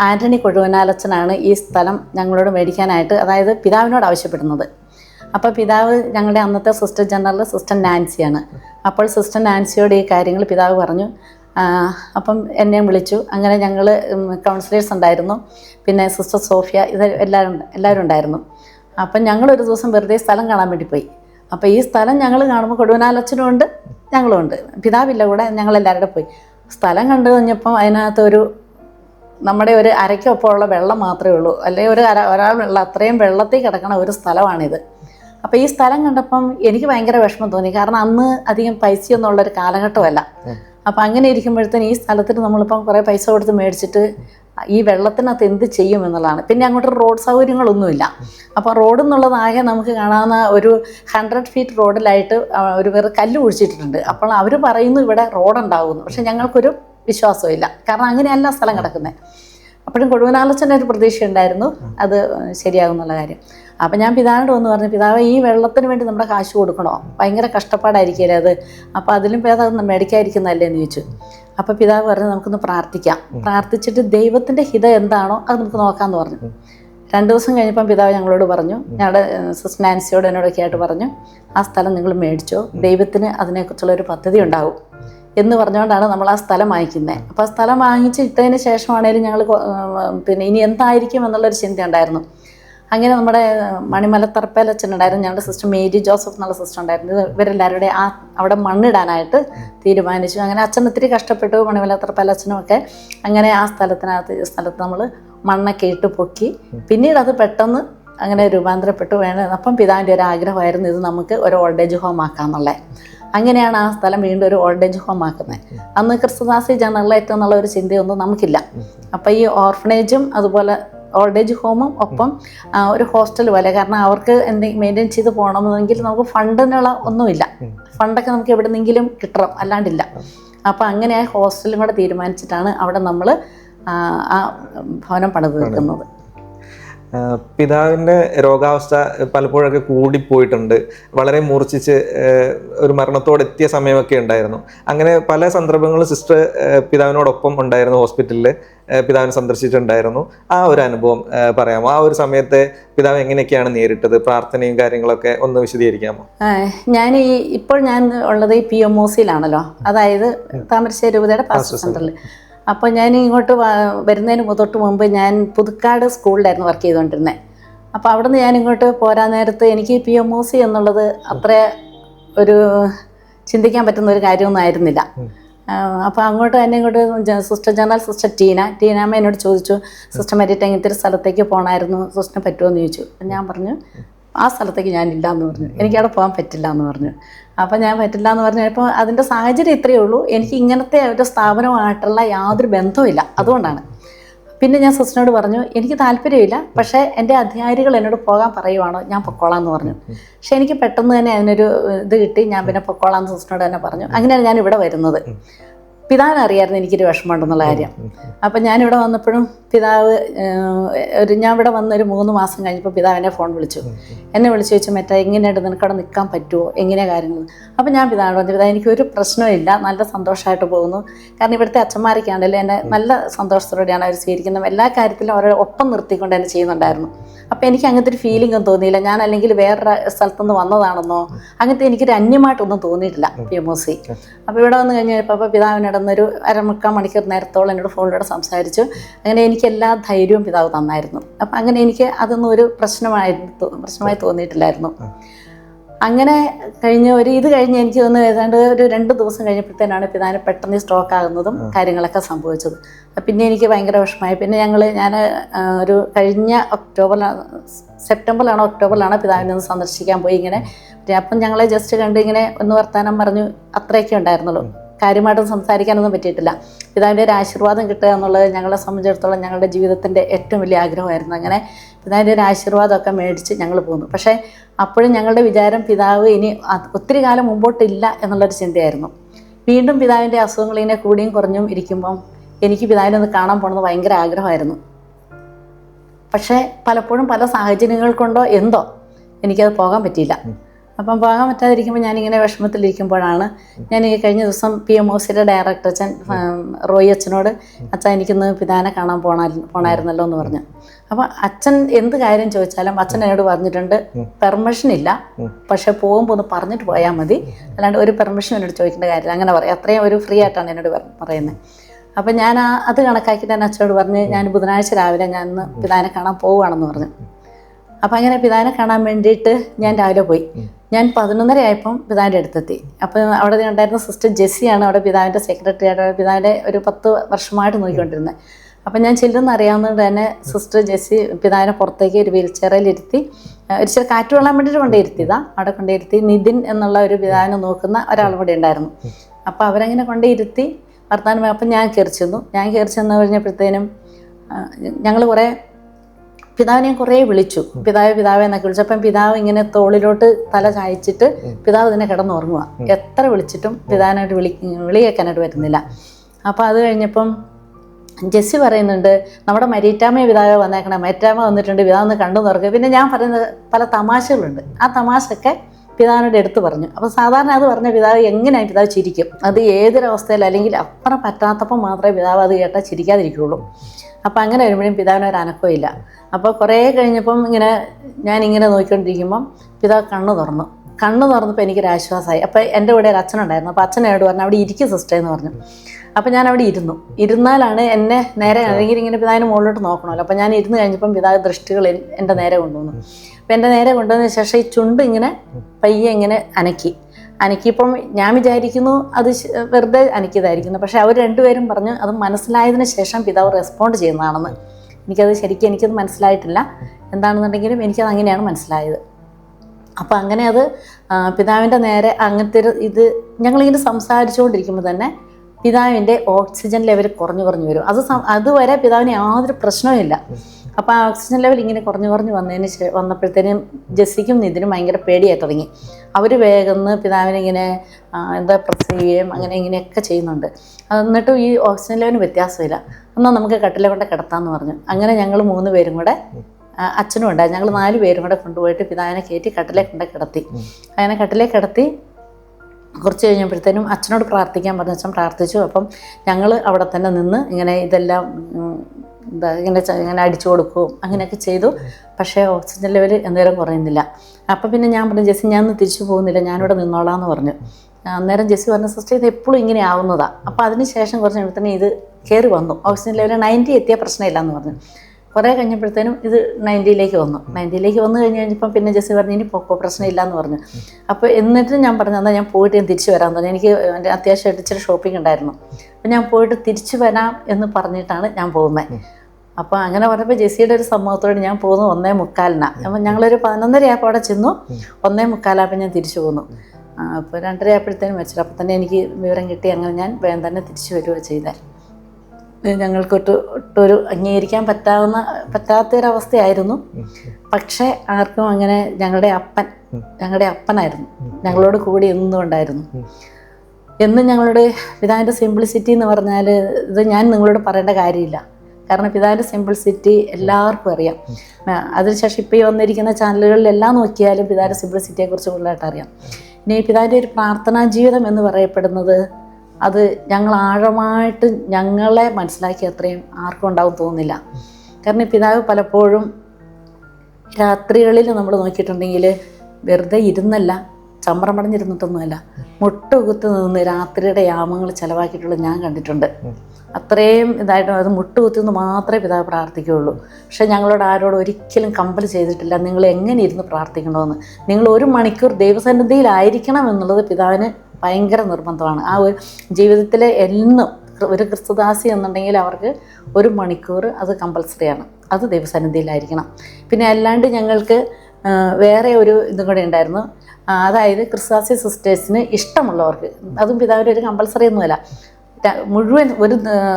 ആന്റണി കൊഴുവനാലച്ചനാണ് ഈ സ്ഥലം ഞങ്ങളോട് മേടിക്കാനായിട്ട് അതായത് പിതാവിനോട് ആവശ്യപ്പെടുന്നത്. അപ്പോൾ പിതാവ് ഞങ്ങളുടെ അന്നത്തെ സിസ്റ്റർ ജനറൽ സിസ്റ്റർ നാൻസിയാണ്. അപ്പോൾ സിസ്റ്റർ നാൻസിയോട് ഈ കാര്യങ്ങൾ പിതാവ് പറഞ്ഞു. അപ്പം എന്നെയും വിളിച്ചു. അങ്ങനെ ഞങ്ങൾ കൗൺസിലേഴ്സ് ഉണ്ടായിരുന്നു. പിന്നെ സിസ്റ്റർ സോഫിയ ഇത് എല്ലാവരും എല്ലാവരും ഉണ്ടായിരുന്നു. അപ്പം ഞങ്ങളൊരു ദിവസം വെറുതെ സ്ഥലം കാണാൻ വേണ്ടി പോയി. അപ്പോൾ ഈ സ്ഥലം ഞങ്ങൾ കാണുമ്പോൾ കൊടുവനാലച്ഛനും ഉണ്ട് ഞങ്ങളും ഉണ്ട്. പിതാവില്ല കൂടെ ഞങ്ങളെല്ലാവരും പോയി. സ്ഥലം കണ്ടു കഴിഞ്ഞപ്പം അതിനകത്ത് ഒരു നമ്മുടെ ഒരു അരയ്ക്കൊപ്പമുള്ള വെള്ളം മാത്രമേ ഉള്ളൂ. അല്ലെങ്കിൽ ഒരു അര ഒരാൾ വെള്ളം അത്രയും വെള്ളത്തിൽ കിടക്കണ ഒരു സ്ഥലമാണിത്. അപ്പോൾ ഈ സ്ഥലം കണ്ടപ്പം എനിക്ക് ഭയങ്കര വിഷമം തോന്നി. കാരണം അന്ന് അധികം പൈസയൊന്നും ഉള്ളൊരു കാലഘട്ടമല്ല. അപ്പം അങ്ങനെ ഇരിക്കുമ്പോഴത്തേന് ഈ സ്ഥലത്തിന് നമ്മളിപ്പം കുറേ പൈസ കൊടുത്ത് മേടിച്ചിട്ട് ഈ വെള്ളത്തിനകത്ത് എന്ത് ചെയ്യും എന്നുള്ളതാണ്. പിന്നെ അങ്ങോട്ട് റോഡ് സൗകര്യങ്ങളൊന്നുമില്ല. അപ്പോൾ റോഡ് എന്നുള്ളതാകെ നമുക്ക് കാണാവുന്ന ഒരു ഹൺഡ്രഡ് ഫീറ്റ് റോഡിലായിട്ട് ഒരു വേറെ കല്ല് കുഴിച്ചിട്ടിട്ടുണ്ട്. അപ്പോൾ അവർ പറയുന്നു ഇവിടെ റോഡ് ഉണ്ടാകുന്നു പക്ഷെ ഞങ്ങൾക്കൊരു വിശ്വാസമില്ല. കാരണം അങ്ങനെയല്ല സ്ഥലം കിടക്കുന്നത് അപ്പോഴും കൊടുവനാലച്ചന്റെ ഒരു പ്രതീക്ഷ ഉണ്ടായിരുന്നു അത് ശരിയാകുമെന്നുള്ള കാര്യം. അപ്പം ഞാൻ പിതാവിനോട് വന്ന് പറഞ്ഞു പിതാവ് ഈ വെള്ളത്തിന് വേണ്ടി നമ്മുടെ കാശ് കൊടുക്കണോ? ഭയങ്കര കഷ്ടപ്പാടായിരിക്കില്ലേ അത്? അപ്പോൾ അതിലും ഭേദം മേടിക്കാതിരിക്കുന്നതല്ലേ? എന്ന് ചോദിച്ചു. അപ്പോൾ പിതാവ് പറഞ്ഞു നമുക്കൊന്ന് പ്രാർത്ഥിക്കാം. പ്രാർത്ഥിച്ചിട്ട് ദൈവത്തിന്റെ ഹിതം എന്താണോ അത് നമുക്ക് നോക്കാമെന്ന് പറഞ്ഞു. രണ്ട് ദിവസം കഴിഞ്ഞപ്പം പിതാവ് ഞങ്ങളോട് പറഞ്ഞു ഞങ്ങളുടെ സിസ്റ്റർ നാൻസിയോട് എന്നോടൊക്കെ ആയിട്ട് പറഞ്ഞു ആ സ്ഥലം നിങ്ങൾ മേടിച്ചോ. ദൈവത്തിന് അതിനെക്കുറിച്ചുള്ള ഒരു പദ്ധതി ഉണ്ടാവും. എന്ന് പറഞ്ഞുകൊണ്ടാണ് നമ്മൾ ആ സ്ഥലം വാങ്ങിക്കുന്നത്. അപ്പോൾ ആ സ്ഥലം വാങ്ങിച്ച് ഇട്ടതിന് ശേഷമാണേലും ഞങ്ങൾ പിന്നെ ഇനി എന്തായിരിക്കും എന്നുള്ളൊരു ചിന്ത ഉണ്ടായിരുന്നു അങ്ങനെ നമ്മുടെ മണിമല തറപ്പേലച്ഛൻ ഉണ്ടായിരുന്നു. ഞങ്ങളുടെ സിസ്റ്റർ മേരി ജോസഫ് എന്നുള്ള സിസ്റ്റർ ഉണ്ടായിരുന്നു. ഇവരെല്ലാവരുടെ ആ അവിടെ മണ്ണിടാനായിട്ട് തീരുമാനിച്ചു. അങ്ങനെ അച്ഛൻ ഒത്തിരി കഷ്ടപ്പെട്ടു മണിമല ഒക്കെ അങ്ങനെ ആ സ്ഥലത്തിനകത്ത് സ്ഥലത്ത് നമ്മൾ മണ്ണൊക്കെ ഇട്ട് പൊക്കി. പിന്നീട് അത് പെട്ടെന്ന് അങ്ങനെ രൂപാന്തരപ്പെട്ടു. വേണം അപ്പം പിതാവിന്റെ ഒരു ആഗ്രഹമായിരുന്നു ഇത് നമുക്ക് ഒരു ഓൾഡ് ഏജ് ഹോം ആക്കാമെന്നുള്ളത്. അങ്ങനെയാണ് ആ സ്ഥലം വീണ്ടും ഒരു ഓൾഡ് ഏജ് ഹോം ആക്കുന്നത്. അന്ന് ക്രിസ്തുദാസി ജനറലേറ്റ് എന്നുള്ള ഒരു ചിന്തയൊന്നും നമുക്കില്ല. അപ്പം ഈ ഓർഫനേജും അതുപോലെ ഓൾഡ് ഏജ് ഹോമും ഒപ്പം ഒരു ഹോസ്റ്റൽ പോലെ. കാരണം അവർക്ക് എന്തെങ്കിലും മെയിന്റെയിൻ ചെയ്ത് പോകണമെന്നെങ്കിൽ നമുക്ക് ഫണ്ടിനുള്ള ഒന്നുമില്ല. ഫണ്ടൊക്കെ നമുക്ക് എവിടെന്നെങ്കിലും കിട്ടണം അല്ലാണ്ടില്ല. അപ്പോൾ അങ്ങനെ ആ ഹോസ്റ്റലും കൂടെ തീരുമാനിച്ചിട്ടാണ് അവിടെ നമ്മൾ ആ ഭവനം പണിത് തീർക്കുന്നത് പിതാവിന്റെ രോഗാവസ്ഥ പലപ്പോഴൊക്കെ കൂടിപ്പോയിട്ടുണ്ട്. വളരെ മൂർച്ഛിച്ച് ഒരു മരണത്തോടെത്തിയ സമയമൊക്കെ ഉണ്ടായിരുന്നു. അങ്ങനെ പല സന്ദർഭങ്ങളും സിസ്റ്റർ പിതാവിനോടൊപ്പം ഉണ്ടായിരുന്നു ഹോസ്പിറ്റലിൽ പിതാവിനെ സന്ദർശിച്ചിട്ടുണ്ടായിരുന്നു. ആ ഒരു അനുഭവം പറയാമോ? ആ ഒരു സമയത്തെ പിതാവ് എങ്ങനെയൊക്കെയാണ് നേരിട്ടത്? പ്രാർത്ഥനയും കാര്യങ്ങളൊക്കെ ഒന്ന് വിശദീകരിക്കാമോ? ഞാൻ ഈ ഇപ്പോൾ ഞാൻ ഉള്ളത് ഈ പി എം ഒ സിയിലാണല്ലോ അതായത് താമരശ്ശേരി രൂപതയുടെ പാസ്റ്റർ സെന്ററിൽ അപ്പോൾ ഞാൻ ഇങ്ങോട്ട് വരുന്നതിന് തൊട്ട് മുമ്പ് ഞാൻ പുതുക്കാട് സ്കൂളിലായിരുന്നു വർക്ക് ചെയ്തുകൊണ്ടിരുന്നത് അപ്പോൾ അവിടെ നിന്ന് ഞാൻ ഇങ്ങോട്ട് പോരാൻ നേരത്ത് എനിക്ക് പി എം ഒ സി എന്നുള്ളത് അത്ര ഒരു ചിന്തിക്കാൻ പറ്റുന്ന ഒരു കാര്യമൊന്നും ആയിരുന്നില്ല. അപ്പോൾ അങ്ങോട്ട് തന്നെ ഇങ്ങോട്ട് സിസ്റ്റർ ജനറൽ സിസ്റ്റർ ടീന ടീനാമ്മ എന്നോട് ചോദിച്ചു സിസ്റ്റർ മരിയിട്ട് ഇങ്ങനത്തെ ഒരു സ്ഥലത്തേക്ക് പോകണമായിരുന്നു സിസ്റ്ററിന് പറ്റുമോ എന്ന് ചോദിച്ചു. അപ്പം ഞാൻ പറഞ്ഞു ആ സ്ഥലത്തേക്ക് ഞാനില്ല എന്ന് പറഞ്ഞു. എനിക്കവിടെ പോകാൻ പറ്റില്ല എന്ന് പറഞ്ഞു. അപ്പോൾ ഞാൻ പറ്റില്ല എന്ന് പറഞ്ഞപ്പോൾ അതിന്റെ സാഹചര്യം ഇത്രയേ ഉള്ളൂ. എനിക്ക് ഇങ്ങനത്തെ ഒരു സ്ഥാപനമായിട്ടുള്ള യാതൊരു ബന്ധവുമില്ല. അതുകൊണ്ടാണ്. പിന്നെ ഞാൻ സിസ്റ്ററിനോട് പറഞ്ഞു എനിക്ക് താല്പര്യമില്ല. പക്ഷേ എന്റെ അധികാരികൾ എന്നോട് പോകാൻ പറയുവാണോ? ഞാൻ പൊക്കോളാം എന്ന് പറഞ്ഞു. പക്ഷേ എനിക്ക് പെട്ടെന്ന് തന്നെ അതിനൊരു ഇത് കിട്ടി. ഞാൻ പിന്നെ പൊക്കോളാം എന്ന് സിസ്റ്ററിനോട് തന്നെ പറഞ്ഞു. അങ്ങനെയാണ് ഞാൻ ഇവിടെ വരുന്നത്. പിതാവിന് അറിയായിരുന്നു എനിക്കൊരു വിഷമമുണ്ടെന്നുള്ള കാര്യം. അപ്പം ഞാനിവിടെ വന്നപ്പോഴും പിതാവ് ഒരു ഞാൻ ഇവിടെ വന്നൊരു മൂന്ന് മാസം കഴിഞ്ഞപ്പോൾ പിതാവിനെ ഫോൺ വിളിച്ചു. എന്നെ വിളിച്ചു ചോദിച്ചു മറ്റേ എങ്ങനെയുണ്ട്? നിനക്ക് അവിടെ നിൽക്കാൻ പറ്റുമോ? എങ്ങനെയാണ് കാര്യങ്ങൾ? അപ്പം ഞാൻ പിതാവിനോട് പറഞ്ഞു പിതാവ് എനിക്കൊരു പ്രശ്നമില്ല നല്ല സന്തോഷമായിട്ട് പോകുന്നു. കാരണം ഇവിടുത്തെ അച്ഛന്മാരൊക്കെ ആണെങ്കിലും എന്നെ നല്ല സന്തോഷത്തോടെയാണ് അവർ സ്വീകരിക്കുന്നത്. എല്ലാ കാര്യത്തിലും അവരെ ഒപ്പം നിർത്തിക്കൊണ്ട് എന്നെ ചെയ്യുന്നുണ്ടായിരുന്നു. അപ്പോൾ എനിക്ക് അങ്ങനത്തെ ഒരു ഫീലിംഗ് ഒന്നും തോന്നിയില്ല. ഞാൻ അല്ലെങ്കിൽ വേറൊരു സ്ഥലത്തുനിന്ന് വന്നതാണെന്നോ അങ്ങനത്തെ എനിക്കൊരു അന്യമായിട്ടൊന്നും തോന്നിയിട്ടില്ല പി എം ഒ സി. അപ്പോൾ ഇവിടെ വന്ന് കഴിഞ്ഞപ്പോൾ അപ്പോൾ പിതാവിനിടന്നൊരു അരമുക്കാൽ മണിക്കൂർ നേരത്തോളം എന്നോട് ഫോണിലൂടെ സംസാരിച്ചു. അങ്ങനെ എനിക്ക് എല്ലാ ധൈര്യവും പിതാവ് തന്നായിരുന്നു. അപ്പം അങ്ങനെ എനിക്ക് അതൊന്നും ഒരു പ്രശ്നമായി പ്രശ്നമായി തോന്നിയിട്ടില്ലായിരുന്നു. അങ്ങനെ കഴിഞ്ഞ ഒരു ഇത് കഴിഞ്ഞ് എനിക്ക് തോന്നുന്നു ഏതാണ്ട് ഒരു രണ്ട് ദിവസം കഴിഞ്ഞപ്പോഴത്തേനാണ് പിതാവിന് പെട്ടെന്ന് സ്ട്രോക്ക് ആകുന്നതും കാര്യങ്ങളൊക്കെ സംഭവിച്ചത്. പിന്നെ എനിക്ക് ഭയങ്കര വിഷമമായി. പിന്നെ ഞങ്ങൾ ഞാൻ ഒരു കഴിഞ്ഞ ഒക്ടോബറിലാണ് സെപ്റ്റംബറിലാണോ ഒക്ടോബറിലാണോ പിതാവിനെ ഒന്ന് സന്ദർശിക്കാൻ പോയി ഇങ്ങനെ. അപ്പം ഞങ്ങളെ ജസ്റ്റ് കണ്ട് ഇങ്ങനെ ഒന്ന് വർത്താനം പറഞ്ഞു അത്രയൊക്കെ ഉണ്ടായിരുന്നുള്ളൂ. കാര്യമായിട്ടും സംസാരിക്കാനൊന്നും പറ്റിയിട്ടില്ല. പിതാവിന്റെ ഒരു ആശീർവാദം കിട്ടുക എന്നുള്ളത് ഞങ്ങളെ സംബന്ധിച്ചിടത്തോളം ഞങ്ങളുടെ ജീവിതത്തിന്റെ ഏറ്റവും വലിയ ആഗ്രഹമായിരുന്നു. അങ്ങനെ പിതാവിന്റെ ഒരു ആശീർവാദമൊക്കെ മേടിച്ച് ഞങ്ങൾ പോന്നു. പക്ഷേ അപ്പോഴും ഞങ്ങളുടെ വിചാരം പിതാവ് ഇനി ഒത്തിരി കാലം മുമ്പോട്ടില്ല എന്നുള്ളൊരു ചിന്തയായിരുന്നു. വീണ്ടും പിതാവിന്റെ അസുഖങ്ങൾ ഇങ്ങനെ കൂടിയും കുറഞ്ഞും ഇരിക്കുമ്പം എനിക്ക് പിതാവിനെ ഒന്ന് കാണാൻ പോകണമെന്ന് ഭയങ്കര ആഗ്രഹമായിരുന്നു. പക്ഷേ പലപ്പോഴും പല സാഹചര്യങ്ങൾ കൊണ്ടോ എന്തോ എനിക്കത് പോകാൻ പറ്റിയില്ല. അപ്പം പോകാൻ പറ്റാതിരിക്കുമ്പോൾ ഞാനിങ്ങനെ വിഷമത്തിലിരിക്കുമ്പോഴാണ് ഞാൻ ഈ കഴിഞ്ഞ ദിവസം പി എം ഒ സിയുടെ ഡയറക്ടർ അച്ഛൻ റോയി അച്ഛനോട് അച്ഛൻ എനിക്കിന്ന് പിതാനെ കാണാൻ പോണ പോണായിരുന്നല്ലോ എന്ന് പറഞ്ഞു. അപ്പോൾ അച്ഛൻ എന്ത് കാര്യം ചോദിച്ചാലും അച്ഛൻ എന്നോട് പറഞ്ഞിട്ടുണ്ട് പെർമിഷൻ ഇല്ല. പക്ഷെ പോകുമ്പോൾ ഒന്ന് പറഞ്ഞിട്ട് പോയാൽ മതി. അല്ലാണ്ട് ഒരു പെർമിഷൻ എന്നോട് ചോദിക്കേണ്ട കാര്യമില്ല. അങ്ങനെ പറയാം. അത്രയും ഒരു ഫ്രീ ആയിട്ടാണ് എന്നോട് പറ- പറയുന്നത്. അപ്പം ഞാൻ ആ അത് കണക്കാക്കിയിട്ട് തന്നെ അച്ഛനോട് പറഞ്ഞ് ഞാൻ ബുധനാഴ്ച രാവിലെ ഞാൻ ഇന്ന് പിതാനെ കാണാൻ പോവുകയാണെന്ന് പറഞ്ഞു. അപ്പം അങ്ങനെ പിതാനെ കാണാൻ വേണ്ടിയിട്ട് ഞാൻ രാവിലെ പോയി. ഞാൻ പതിനൊന്നര ആയപ്പം പിതാവിന്റെ അടുത്തെത്തി. അപ്പം അവിടെ ഉണ്ടായിരുന്ന സിസ്റ്റർ ജെസ്സിയാണ് അവിടെ പിതാവിന്റെ സെക്രട്ടറി ആയിട്ട് പിതാവിന്റെ ഒരു പത്ത് വർഷമായിട്ട് നോക്കിക്കൊണ്ടിരുന്നത്. അപ്പം ഞാൻ ചെല്ലുന്ന അറിയാവുന്നതുകൊണ്ട് തന്നെ സിസ്റ്റർ ജെസ്സി പിതാവിനെ പുറത്തേക്ക് ഒരു വീൽ ചെയറിൽ ഇരുത്തി ഒരു ചെറിയ കാറ്റ് കൊള്ളാൻ വേണ്ടിയിട്ട് കൊണ്ടേയിരുത്തിയതാ. അവിടെ കൊണ്ടേയിരുത്തി നിതിൻ എന്നുള്ള ഒരു പിതാവിനെ നോക്കുന്ന ഒരാൾ കൂടെ ഉണ്ടായിരുന്നു. അപ്പോൾ അവരങ്ങനെ കൊണ്ടേയിരുത്തി വർത്തമാനം അപ്പം ഞാൻ കയറി ഞാൻ കയറി ചെന്ന് കഴിഞ്ഞപ്പോഴത്തേനും ഞങ്ങൾ കുറേ പിതാവിനെ കുറേ വിളിച്ചു. പിതാവ് പിതാവ് എന്നൊക്കെ വിളിച്ചു. അപ്പം പിതാവ് ഇങ്ങനെ തോളിലോട്ട് തല ചായച്ചിട്ട് പിതാവ് ഇതിനെ കിടന്നുറങ്ങുക എത്ര വിളിച്ചിട്ടും പിതാവിനായിട്ട് വിളി വിളി കേൾക്കാനായിട്ട് വരുന്നില്ല അപ്പോൾ അത് കഴിഞ്ഞപ്പം ജെസ്സി പറയുന്നുണ്ട് നമ്മുടെ മരീറ്റാമയെ പിതാവ് വന്നേക്കണം. മരീറ്റാമ്മ വന്നിട്ടുണ്ട്. പിതാവ് ഒന്ന് കണ്ടു തുറക്കുക പിന്നെ ഞാൻ പറയുന്നത് പല തമാശകളുണ്ട്. ആ തമാശയൊക്കെ പിതാവിനോട് അടുത്ത് പറഞ്ഞു. അപ്പോൾ സാധാരണ അത് പറഞ്ഞ പിതാവ് എങ്ങനെയാണ് പിതാവ് ചിരിക്കും? അത് ഏതൊരവസ്ഥയിൽ അല്ലെങ്കിൽ അപ്പുറം പറ്റാത്തപ്പം മാത്രമേ പിതാവ് അത് കേട്ടാൽ ചിരിക്കാതിരിക്കുകയുള്ളൂ. അപ്പോൾ അങ്ങനെ വരുമ്പോഴും പിതാവിന് ഒരു അനക്കമില്ല അപ്പോൾ കുറേ കഴിഞ്ഞപ്പം ഇങ്ങനെ ഞാനിങ്ങനെ നോക്കിക്കൊണ്ടിരിക്കുമ്പം പിതാവ് കണ്ണ് തുറന്നു. കണ്ണ് തുറന്നപ്പോൾ എനിക്കൊരു ആശ്വാസമായി. അപ്പോൾ എന്റെ കൂടെ ഒരു അച്ഛനുണ്ടായിരുന്നു അപ്പോൾ അച്ഛൻ എന്നോട് പറഞ്ഞു അവിടെ ഇരിക്കും സിസ്റ്റർ എന്ന് പറഞ്ഞു. അപ്പോൾ ഞാൻ അവിടെ ഇരുന്നു. ഇരുന്നാലാണ് എന്നെ നേരെ അല്ലെങ്കിൽ ഇങ്ങനെ പിതാവിന് മുകളിലോട്ട് നോക്കണമല്ലോ. അപ്പോൾ ഞാൻ ഇരുന്ന് കഴിഞ്ഞപ്പം പിതാവ് ദൃഷ്ടികൾ എന്റെ നേരെ കൊണ്ടുവന്നു. അപ്പോൾ എന്റെ നേരെ കൊണ്ടുവന്ന ശേഷം ഈ ചുണ്ട് ഇങ്ങനെ പയ്യെ ഇങ്ങനെ അനക്കി. അനക്കിയപ്പം ഞാൻ വിചാരിക്കുന്നു അത് വെറുതെ അനക്കിയതായിരിക്കുന്നു. പക്ഷേ അവർ രണ്ടുപേരും പറഞ്ഞു അത് മനസ്സിലായതിന് ശേഷം പിതാവ് റെസ്പോണ്ട് ചെയ്യുന്നതാണെന്ന്. എനിക്കത് ശരിക്കും എനിക്കത് മനസ്സിലായിട്ടില്ല. എന്താണെന്നുണ്ടെങ്കിലും എനിക്കത് അങ്ങനെയാണ് മനസ്സിലായത്. അപ്പോൾ അങ്ങനെ അത് പിതാവിന്റെ നേരെ അങ്ങനത്തെ ഒരു ഇത് ഞങ്ങളിങ്ങനെ സംസാരിച്ചുകൊണ്ടിരിക്കുമ്പോൾ തന്നെ പിതാവിന്റെ ഓക്സിജൻ ലെവൽ കുറഞ്ഞു കുറഞ്ഞു വരും. അത് അതുവരെ പിതാവിന് യാതൊരു പ്രശ്നവുമില്ല. അപ്പോൾ ആ ഓക്സിജൻ ലെവൽ ഇങ്ങനെ കുറഞ്ഞു കുറഞ്ഞു വന്നതിന് വന്നപ്പോഴത്തേനും ജെസ്സിക്കും നിതിനും ഭയങ്കര പേടിയായി തുടങ്ങി. അവർ വേഗം പിതാവിനെ ഇങ്ങനെ എന്താ പ്രസ് ചെയ്യുകയും അങ്ങനെ ഇങ്ങനെയൊക്കെ ചെയ്യുന്നുണ്ട്. എന്നിട്ടും ഈ ഓക്സിജൻ ലെവലിന് വ്യത്യാസമില്ല. എന്നാൽ നമുക്ക് കട്ടിലെ കൊണ്ട് കിടത്താമെന്ന് പറഞ്ഞു. അങ്ങനെ ഞങ്ങൾ മൂന്ന് പേരും കൂടെ അച്ഛനും ഉണ്ടായി. ഞങ്ങൾ നാല് പേരും കൂടെ കൊണ്ടുപോയിട്ട് പിതാവിനെ കയറ്റി കട്ടിലെ കൊണ്ട് കിടത്തി. അങ്ങനെ കട്ടിലെ കിടത്തി കുറച്ച് കഴിഞ്ഞപ്പോഴത്തേനും അച്ഛനോട് പ്രാർത്ഥിക്കാൻ പറഞ്ഞ അച്ഛൻ പ്രാർത്ഥിച്ചു. അപ്പം ഞങ്ങൾ അവിടെ തന്നെ നിന്ന് ഇങ്ങനെ ഇതെല്ലാം എന്താ ഇങ്ങനെ ഇങ്ങനെ അടിച്ചു കൊടുക്കുകയും അങ്ങനെയൊക്കെ ചെയ്തു. പക്ഷേ ഓക്സിജൻ ലെവൽ എന്തേലും കുറയുന്നില്ല. അപ്പം പിന്നെ ഞാൻ പറഞ്ഞു ജെസ്സി ഞാൻ തിരിച്ചു പോകുന്നില്ല. ഞാനിവിടെ നിന്നോളാം എന്ന് പറഞ്ഞു. അന്നേരം ജെസ്സി പറഞ്ഞ സിസ്റ്റർ ഇത് എപ്പോഴും ഇങ്ങനെ ആവുന്നതാണ് അപ്പോൾ അതിന് ശേഷം കുറച്ച് കഴിയുമ്പോഴത്തേനും ഇത് കയറി വന്നു. ഓക്സിജൻ ലെവൽ നയന്റി എത്തിയ പ്രശ്നമില്ല എന്ന് പറഞ്ഞു. കുറേ കഴിഞ്ഞപ്പോഴത്തേനും ഇത് നയന്റിയിലേക്ക് വന്നു. നയന്റിയിലേക്ക് വന്നു കഴിഞ്ഞ് കഴിഞ്ഞപ്പം പിന്നെ ജെസ്സി പറഞ്ഞു ഇനി പോക്കോ പ്രശ്നമില്ല എന്ന് പറഞ്ഞു അപ്പോൾ എന്നിട്ട് ഞാൻ പറഞ്ഞു എന്നാൽ ഞാൻ പോയിട്ട് ഞാൻ തിരിച്ചു വരാൻ പറഞ്ഞു. എനിക്ക് എന്റെ അത്യാവശ്യമായിട്ട് ഇച്ചിരി ഷോപ്പിംഗ് ഉണ്ടായിരുന്നു. അപ്പോൾ ഞാൻ പോയിട്ട് തിരിച്ചു വരാം എന്ന് പറഞ്ഞിട്ടാണ് ഞാൻ പോകുന്നത് അപ്പോൾ അങ്ങനെ പറഞ്ഞപ്പോൾ ജെസ്സിയുടെ ഒരു സമ്മതത്തോടെ ഞാൻ പോകുന്നു ഒന്നേ മുക്കാലിനാണ് അപ്പം ഞങ്ങളൊരു പതിനൊന്നര ആയപ്പോൾ അവിടെ ചെന്നു. ഒന്നേ മുക്കാലായപ്പോൾ ഞാൻ തിരിച്ചു പോന്നു അപ്പോൾ രണ്ടര ആയപ്പോഴത്തേനും വെച്ചിട്ട് അപ്പം തന്നെ എനിക്ക് വിവരം കിട്ടി അങ്ങനെ ഞാൻ വേഗം തന്നെ തിരിച്ചു വരികയോ ചെയ്തത് ഞങ്ങൾക്കൊട്ട് ഒട്ടൊരു അംഗീകരിക്കാൻ പറ്റാവുന്ന പറ്റാത്തൊരവസ്ഥയായിരുന്നു. പക്ഷേ ആർക്കും അങ്ങനെ ഞങ്ങളുടെ അപ്പൻ ഞങ്ങളുടെ അപ്പനായിരുന്നു. ഞങ്ങളോട് കൂടി എന്നും ഉണ്ടായിരുന്നു എന്നും ഞങ്ങളുടെ പിതാവിന്റെ സിംപ്ലിസിറ്റി എന്ന് പറഞ്ഞാൽ ഇത് ഞാൻ നിങ്ങളോട് പറയേണ്ട കാര്യമില്ല. കാരണം പിതാവിന്റെ സിംപ്ലിസിറ്റി എല്ലാവർക്കും അറിയാം. അതിനുശേഷം ഇപ്പോൾ ഈ വന്നിരിക്കുന്ന ചാനലുകളിലെല്ലാം നോക്കിയാലും പിതാവിന്റെ സിംപ്ലിസിറ്റിയെക്കുറിച്ച് കൂടുതലായിട്ട് അറിയാം. ഇനി പിതാവിന്റെ ഒരു പ്രാർത്ഥനാ ജീവിതം എന്ന് പറയപ്പെടുന്നത് അത് ഞങ്ങൾ ആഴമായിട്ട് ഞങ്ങളെ മനസ്സിലാക്കി അത്രയും ആർക്കും ഉണ്ടാവും തോന്നുന്നില്ല. കാരണം പിതാവ് പലപ്പോഴും രാത്രികളിൽ നമ്മൾ നോക്കിയിട്ടുണ്ടെങ്കിൽ വെറുതെ ഇരുന്നല്ല ചമ്രം പടഞ്ഞിരുന്നിട്ടൊന്നുമല്ല മുട്ടുകുത്ത് നിന്ന് രാത്രിയുടെ യാമങ്ങൾ ചിലവാക്കിയിട്ടുള്ള ഞാൻ കണ്ടിട്ടുണ്ട്. അത്രയും ഇതായിട്ട് അത് മുട്ടുകുത്തി നിന്ന് മാത്രമേ പിതാവ് പ്രാർത്ഥിക്കുകയുള്ളൂ. പക്ഷേ ഞങ്ങളോട് ആരോട് ഒരിക്കലും കമ്പൽ ചെയ്തിട്ടില്ല നിങ്ങൾ എങ്ങനെ ഇരുന്ന് പ്രാർത്ഥിക്കണമെന്ന്. നിങ്ങൾ ഒരു മണിക്കൂർ ദൈവസന്നിധിയിലായിരിക്കണം എന്നുള്ളത് പിതാവിന് ഭയങ്കര നിർബന്ധമാണ്. ആ ഒരു ജീവിതത്തിലെ എന്നും ഒരു ക്രിസ്തുദാസി എന്നുണ്ടെങ്കിൽ അവർക്ക് ഒരു മണിക്കൂർ അത് കമ്പൽസറിയാണ് അത് ദൈവസന്നിധിയിലായിരിക്കണം. പിന്നെ അല്ലാണ്ട് ഞങ്ങൾക്ക് വേറെ ഒരു ഇതും കൂടെ ഉണ്ടായിരുന്നു. അതായത് ക്രിസ്താസി സിസ്റ്റേഴ്സിന് ഇഷ്ടമുള്ളവർക്ക് അതും പിതാവിന്റെ ഒരു കമ്പൽസറി ഒന്നുമല്ല. മുഴുവൻ ഒരു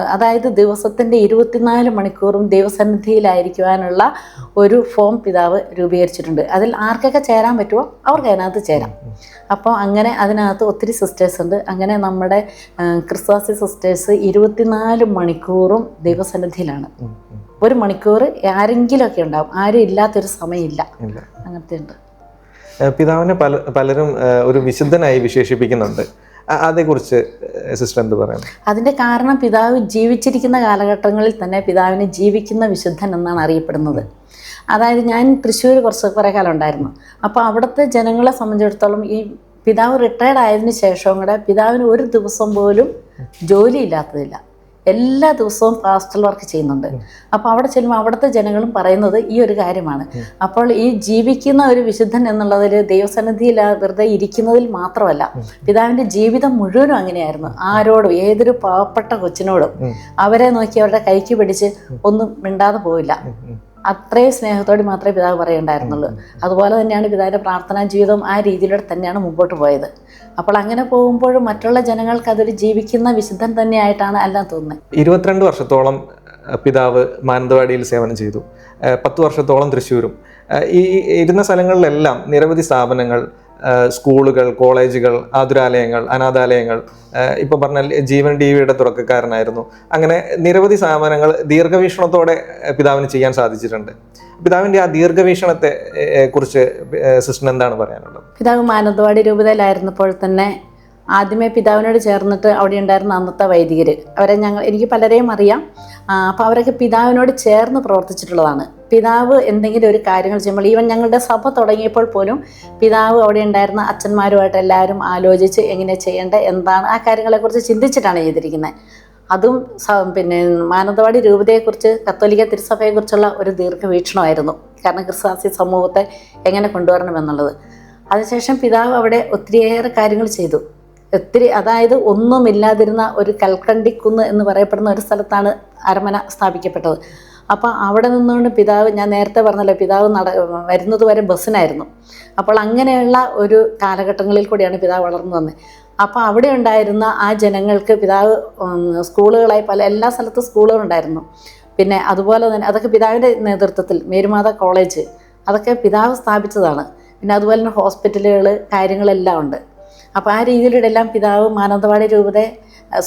അതായത് ദിവസത്തിന്റെ ഇരുപത്തിനാല് മണിക്കൂറും ദൈവസന്നിധിയിലായിരിക്കുവാനുള്ള ഒരു ഫോം പിതാവ് രൂപീകരിച്ചിട്ടുണ്ട്. അതിൽ ആർക്കൊക്കെ ചേരാൻ പറ്റുമോ? അവർക്ക് അതിനകത്ത് ചേരാം. അപ്പോൾ അങ്ങനെ അതിനകത്ത് ഒത്തിരി സിസ്റ്റേഴ്സ് ഉണ്ട്. അങ്ങനെ നമ്മുടെ ക്രിസ്താസി സിസ്റ്റേഴ്സ് ഇരുപത്തിനാല് മണിക്കൂറും ദൈവസന്നിധിയിലാണ്. ഒരു മണിക്കൂർ ആരെങ്കിലുമൊക്കെ ഉണ്ടാവും. ആരും ഇല്ലാത്തൊരു സമയമില്ല. അങ്ങനത്തെ ഉണ്ട് പിതാവിനെ പല പലരും ഒരു വിശുദ്ധനായി വിശേഷിപ്പിക്കുന്നുണ്ട്. അതേക്കുറിച്ച് സിസ്റ്റർ എന്ത് പറയുന്നത് അതിന്റെ കാരണം പിതാവ് ജീവിച്ചിരിക്കുന്ന കാലഘട്ടങ്ങളിൽ തന്നെ പിതാവിനെ ജീവിക്കുന്ന വിശുദ്ധൻ എന്നാണ് അറിയപ്പെടുന്നത്. അതായത് ഞാൻ തൃശ്ശൂർ കുറച്ച് കുറേ കാലം ഉണ്ടായിരുന്നു. അപ്പോൾ അവിടുത്തെ ജനങ്ങളെ സംബന്ധിച്ചിടത്തോളം ഈ പിതാവ് റിട്ടയർഡ് ആയതിനു ശേഷവും കൂടെ പിതാവിന് ഒരു ദിവസം പോലും ജോലി ജോലിയില്ലാത്തതില്ല. എല്ലാ ദിവസവും പാസ്റ്റൽ വർക്ക് ചെയ്യുന്നുണ്ട്. അപ്പോൾ അവിടെ ചെല്ലുമ്പോൾ അവിടുത്തെ ജനങ്ങളും പറയുന്നത് ഈ ഒരു കാര്യമാണ്. അപ്പോൾ ഈ ജീവിക്കുന്ന ഒരു വിശുദ്ധൻ എന്നുള്ളതിൽ ദൈവസന്നിധിയിൽ വെറുതെ ഇരിക്കുന്നതിൽ മാത്രമല്ല പിതാവിന്റെ ജീവിതം മുഴുവനും അങ്ങനെയായിരുന്നു. ആരോടും ഏതൊരു പാവപ്പെട്ട കൊച്ചിനോടും അവരെ നോക്കി അവരുടെ കൈക്ക് പിടിച്ച് ഒന്നും മിണ്ടാതെ പോവില്ല. അത്രയും സ്നേഹത്തോടെ മാത്രമേ പിതാവ് പറയുണ്ടായിരുന്നുള്ളൂ അതുപോലെ തന്നെയാണ് പിതാവിന്റെ പ്രാർത്ഥനാ ജീവിതം ആ രീതിയിലൂടെ തന്നെയാണ് മുമ്പോട്ട് പോയത്. അപ്പോൾ അങ്ങനെ പോകുമ്പോഴും മറ്റുള്ള ജനങ്ങൾക്ക് അതൊരു ജീവിക്കുന്ന വിശുദ്ധൻ തന്നെയായിട്ടാണ് എല്ലാം തോന്നുന്നത്. ഇരുപത്തിരണ്ട് വർഷത്തോളം പിതാവ് മാനന്തവാടിയിൽ സേവനം ചെയ്തു. പത്ത് വർഷത്തോളം തൃശ്ശൂരും. ഈ ഇരുന്ന സ്ഥലങ്ങളിലെല്ലാം നിരവധി സ്ഥാപനങ്ങൾ സ്കൂളുകൾ കോളേജുകൾ ആതുരാലയങ്ങൾ അനാഥാലയങ്ങൾ ഇപ്പൊ പറഞ്ഞ ജീവൻ ടി വിയുടെ തുടക്കക്കാരനായിരുന്നു. അങ്ങനെ നിരവധി സ്ഥാപനങ്ങൾ ദീർഘവീക്ഷണത്തോടെ പിതാവിന് ചെയ്യാൻ സാധിച്ചിട്ടുണ്ട്. പിതാവിന്റെ ആ ദീർഘവീക്ഷണത്തെ കുറിച്ച് സിസ്റ്റർ എന്താണ് പറയാനുള്ളത്? പിതാവ് മാനന്തവാടി രൂപതയിലായിരുന്നപ്പോൾ തന്നെ ആദ്യമേ പിതാവിനോട് ചേർന്നിട്ട് അവിടെ ഉണ്ടായിരുന്ന അന്നത്തെ വൈദികർ അവരെ ഞങ്ങൾ എനിക്ക് പലരെയും അറിയാം. അപ്പോൾ അവരൊക്കെ പിതാവിനോട് ചേർന്ന് പ്രവർത്തിച്ചിട്ടുള്ളതാണ്. പിതാവ് എന്തെങ്കിലും ഒരു കാര്യങ്ങൾ ചെയ്യുമ്പോൾ ഈവൻ ഞങ്ങളുടെ സഭ തുടങ്ങിയപ്പോൾ പോലും പിതാവ് അവിടെ ഉണ്ടായിരുന്ന അച്ഛന്മാരുമായിട്ട് എല്ലാവരും ആലോചിച്ച് എങ്ങനെ ചെയ്യേണ്ടത് എന്താണ് ആ കാര്യങ്ങളെക്കുറിച്ച് ചിന്തിച്ചിട്ടാണ് ചെയ്തിരിക്കുന്നത്. അതും പിന്നെ മാനന്തവാടി രൂപതയെക്കുറിച്ച് കത്തോലിക്ക തിരുസഭയെക്കുറിച്ചുള്ള ഒരു ദീർഘവീക്ഷണമായിരുന്നു. കാരണം ക്രിസ്താസി സമൂഹത്തെ എങ്ങനെ കൊണ്ടുവരണമെന്നുള്ളത്. അതിനുശേഷം പിതാവ് അവിടെ ഒത്തിരിയേറെ കാര്യങ്ങൾ ചെയ്തു. ഒത്തിരി അതായത് ഒന്നുമില്ലാതിരുന്ന ഒരു കൽക്കണ്ടിക്കുന്ന് എന്ന് പറയപ്പെടുന്ന ഒരു സ്ഥലത്താണ് അരമന സ്ഥാപിക്കപ്പെട്ടത്. അപ്പോൾ അവിടെ നിന്നുകൊണ്ട് പിതാവ് ഞാൻ നേരത്തെ പറഞ്ഞല്ലോ പിതാവ് നട വരുന്നത് വരെ ബസ്സിനായിരുന്നു. അപ്പോൾ അങ്ങനെയുള്ള ഒരു കാലഘട്ടങ്ങളിൽ കൂടിയാണ് പിതാവ് വളർന്നു വന്നത്. അപ്പോൾ അവിടെ ഉണ്ടായിരുന്ന ആ ജനങ്ങൾക്ക് പിതാവ് സ്കൂളുകളായി പല എല്ലാ സ്ഥലത്തും സ്കൂളുകളുണ്ടായിരുന്നു പിന്നെ അതുപോലെ തന്നെ അതൊക്കെ പിതാവിന്റെ നേതൃത്വത്തിൽ മേരുമാത കോളേജ് അതൊക്കെ പിതാവ് സ്ഥാപിച്ചതാണ്. പിന്നെ അതുപോലെ തന്നെ ഹോസ്പിറ്റലുകൾ കാര്യങ്ങളെല്ലാം ഉണ്ട്. അപ്പോൾ ആ രീതിയിലൂടെ എല്ലാം പിതാവ് മാനന്തവാടി രൂപത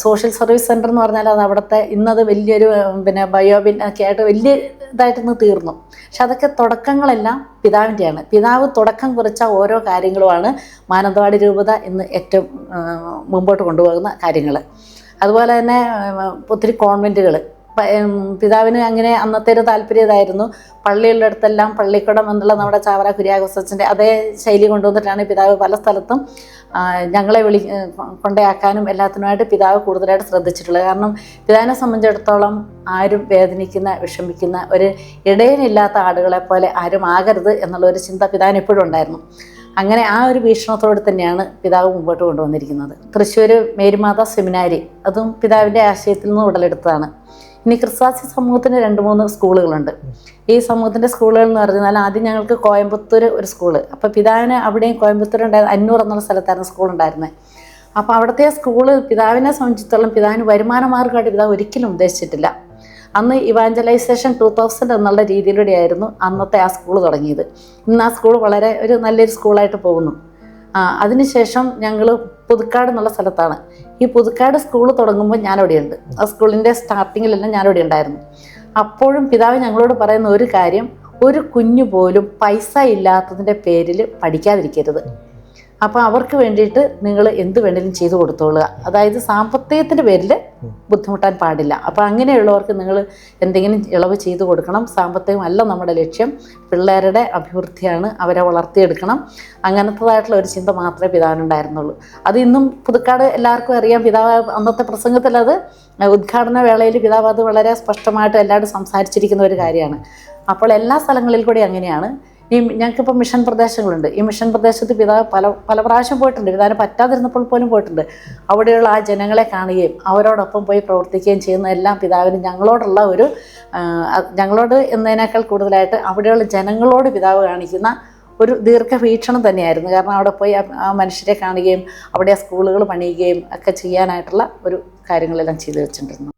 സോഷ്യൽ സർവീസ് സെന്റർ എന്ന് പറഞ്ഞാൽ അത് അവിടുത്തെ ഇന്നത് വലിയൊരു പിന്നെ ബയോബിൻ ഒക്കെ ആയിട്ട് വലിയ ഇതായിട്ടൊന്ന് തീർന്നു. പക്ഷെ അതൊക്കെ തുടക്കങ്ങളെല്ലാം പിതാവിന്റെയാണ്. പിതാവ് തുടക്കം കുറിച്ച ഓരോ കാര്യങ്ങളുമാണ് മാനന്തവാടി രൂപത ഇന്ന് ഏറ്റവും മുമ്പോട്ട് കൊണ്ടുപോകുന്ന കാര്യങ്ങൾ അതുപോലെ തന്നെ ഒത്തിരി കോൺവെന്റുകൾ പിതാവിന് അങ്ങനെ അന്നത്തെ ഒരു താല്പര്യം ഇതായിരുന്നു. പള്ളികളുടെ അടുത്തെല്ലാം പള്ളിക്കുടം എന്നുള്ള നമ്മുടെ ചാവറ കുര്യാഘോസച്ചന്റെ അതേ ശൈലി കൊണ്ടുവന്നിട്ടാണ് പിതാവ് പല സ്ഥലത്തും ഞങ്ങളെ വിളി കൊണ്ടയാക്കാനും എല്ലാത്തിനുമായിട്ട് പിതാവ് കൂടുതലായിട്ട് ശ്രദ്ധിച്ചിട്ടുള്ളത്. കാരണം പിതാവിനെ സംബന്ധിച്ചിടത്തോളം ആരും വേദനിക്കുന്ന വിഷമിക്കുന്ന ഒരു ഇടയനില്ലാത്ത ആടുകളെ പോലെ ആരും ആകരുത് എന്നുള്ള ഒരു ചിന്ത പിതാവിന് എപ്പോഴും ഉണ്ടായിരുന്നു. അങ്ങനെ ആ ഒരു വീക്ഷണത്തോടെ തന്നെയാണ് പിതാവ് മുമ്പോട്ട് കൊണ്ടുവന്നിരിക്കുന്നത്. തൃശ്ശൂർ മേരിമാതാ സെമിനാരി അതും പിതാവിന്റെ ആശയത്തിൽ നിന്ന് ഉടലെടുത്തതാണ്. ഇനി ക്രിസ്താസി സമൂഹത്തിന് രണ്ട് മൂന്ന് സ്കൂളുകളുണ്ട്. ഈ സമൂഹത്തിന്റെ സ്കൂളുകൾ എന്ന് പറഞ്ഞാൽ ആദ്യം ഞങ്ങൾക്ക് കോയമ്പത്തൂർ ഒരു സ്കൂൾ. അപ്പോൾ പിതാവിന് അവിടെയും കോയമ്പത്തൂർ ഉണ്ടായിരുന്ന അന്നൂർ എന്നുള്ള സ്ഥലത്തായിരുന്നു സ്കൂൾ ഉണ്ടായിരുന്നത്. അപ്പോൾ അവിടുത്തെ സ്കൂൾ പിതാവിനെ സംബന്ധിച്ചിടത്തോളം പിതാവിന് വരുമാന മാർഗമായിട്ട് പിതാവ് ഒരിക്കലും ഉദ്ദേശിച്ചിട്ടില്ല. അന്ന് ഇവാഞ്ചലൈസേഷൻ ടു തൗസൻഡ് എന്നുള്ള രീതിയിലൂടെയായിരുന്നു അന്നത്തെ ആ സ്കൂൾ തുടങ്ങിയത്. ഇന്ന് ആ സ്കൂൾ വളരെ ഒരു നല്ലൊരു സ്കൂളായിട്ട് പോകുന്നു. അതിനുശേഷം ഞങ്ങൾ പുതുക്കാട് എന്നുള്ള സ്ഥലത്താണ്. ഈ പുതുക്കാട് സ്കൂൾ തുടങ്ങുമ്പോൾ ഞാനവിടെയുണ്ട്. ആ സ്കൂളിന്റെ സ്റ്റാർട്ടിങ്ങിലെല്ലാം ഞാനവിടെ ഉണ്ടായിരുന്നു അപ്പോഴും പിതാവ് ഞങ്ങളോട് പറയുന്ന ഒരു കാര്യം ഒരു കുഞ്ഞു പോലും പൈസ ഇല്ലാത്തതിന്റെ പേരിൽ പഠിക്കാതിരിക്കരുത്. അപ്പോൾ അവർക്ക് വേണ്ടിയിട്ട് നിങ്ങൾ എന്ത് വേണേലും ചെയ്തു കൊടുത്തോളുക. അതായത് സാമ്പത്തികത്തിന്റെ പേരിൽ ബുദ്ധിമുട്ടാൻ പാടില്ല. അപ്പോൾ അങ്ങനെയുള്ളവർക്ക് നിങ്ങൾ എന്തെങ്കിലും ഇളവ് ചെയ്തു കൊടുക്കണം. സാമ്പത്തികം അല്ല നമ്മുടെ ലക്ഷ്യം. പിള്ളേരുടെ അഭിവൃദ്ധിയാണ് അവരെ വളർത്തിയെടുക്കണം. അങ്ങനത്തതായിട്ടുള്ള ഒരു ചിന്ത മാത്രമേ പിതാവിനുണ്ടായിരുന്നുള്ളൂ. അത് ഇന്നും പുതുക്കാട് എല്ലാവർക്കും അറിയാം. പിതാവ് അന്നത്തെ പ്രസംഗത്തിൽ അത് ഉദ്ഘാടന വേളയിൽ പിതാവ് അത് വളരെ സ്പഷ്ടമായിട്ട് എല്ലാവരും സംസാരിച്ചിരിക്കുന്ന ഒരു കാര്യമാണ്. അപ്പോൾ എല്ലാ സ്ഥലങ്ങളിൽ കൂടി അങ്ങനെയാണ്. ഈ ഞങ്ങൾക്കിപ്പോൾ മിഷൻ പ്രദേശങ്ങളുണ്ട്. ഈ മിഷൻ പ്രദേശത്ത് പിതാവ് പല പല പ്രാവശ്യം പോയിട്ടുണ്ട്. പിതാവിന് പറ്റാതിരുന്നപ്പോൾ പോലും പോയിട്ടുണ്ട്. അവിടെയുള്ള ആ ജനങ്ങളെ കാണുകയും അവരോടൊപ്പം പോയി പ്രവർത്തിക്കുകയും ചെയ്യുന്നതെല്ലാം പിതാവിന് ഞങ്ങളോടുള്ള ഒരു ഞങ്ങളോട് എന്നതിനേക്കാൾ കൂടുതലായിട്ട് അവിടെയുള്ള ജനങ്ങളോട് പിതാവ് കാണിക്കുന്ന ഒരു ദീർഘവീക്ഷണം തന്നെയായിരുന്നു. കാരണം അവിടെ പോയി ആ- മനുഷ്യരെ കാണുകയും അവിടെ സ്കൂളുകൾ പണിയുകയും ഒക്കെ ചെയ്യാനായിട്ടുള്ള ഒരു കാര്യങ്ങളെല്ലാം ചെയ്തു വെച്ചിട്ടുണ്ടായിരുന്നു